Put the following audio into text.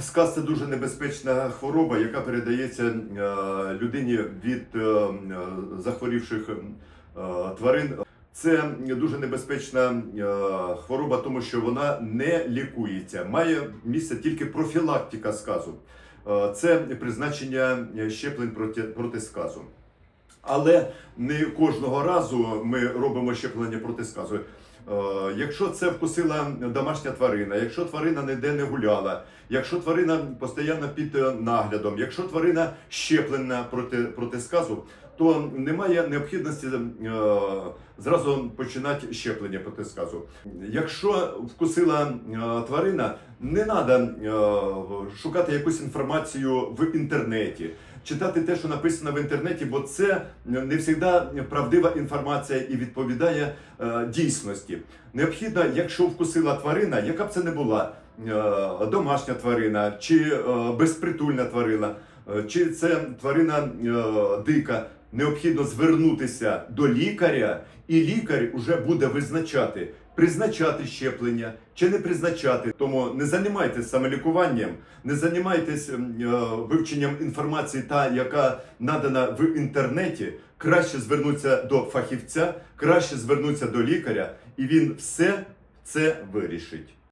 Сказ це дуже небезпечна хвороба, яка передається е, людині від е, е, захворівших тварин. Це дуже небезпечна хвороба, тому що вона не лікується. Має місце тільки профілактика сказу. Це призначення щеплень проти сказу. Але не кожного разу ми робимо щеплення проти сказу. Е, Якщо це вкусила домашня тварина, якщо тварина ніде не гуляла, якщо тварина постійно під наглядом, якщо тварина щеплена проти, проти сказу, то немає необхідності е, зразу починати щеплення проти сказу. Якщо вкусила е, тварина, не треба шукати якусь інформацію в інтернеті читати те, що написано в інтернеті, бо це не завжди правдива інформація і відповідає е, дійсності. Необхідно, якщо вкусила тварина, яка б це не була, е, домашня тварина чи е, безпритульна тварина, е, чи це тварина е, дика, необхідно звернутися до лікаря, і лікар вже буде визначати. Призначати щеплення чи не призначати, тому не займайтеся самолікуванням, не займайтесь ем, е, вивченням інформації, та яка надана в інтернеті. Краще звернутися до фахівця, краще звернутися до лікаря, і він все це вирішить.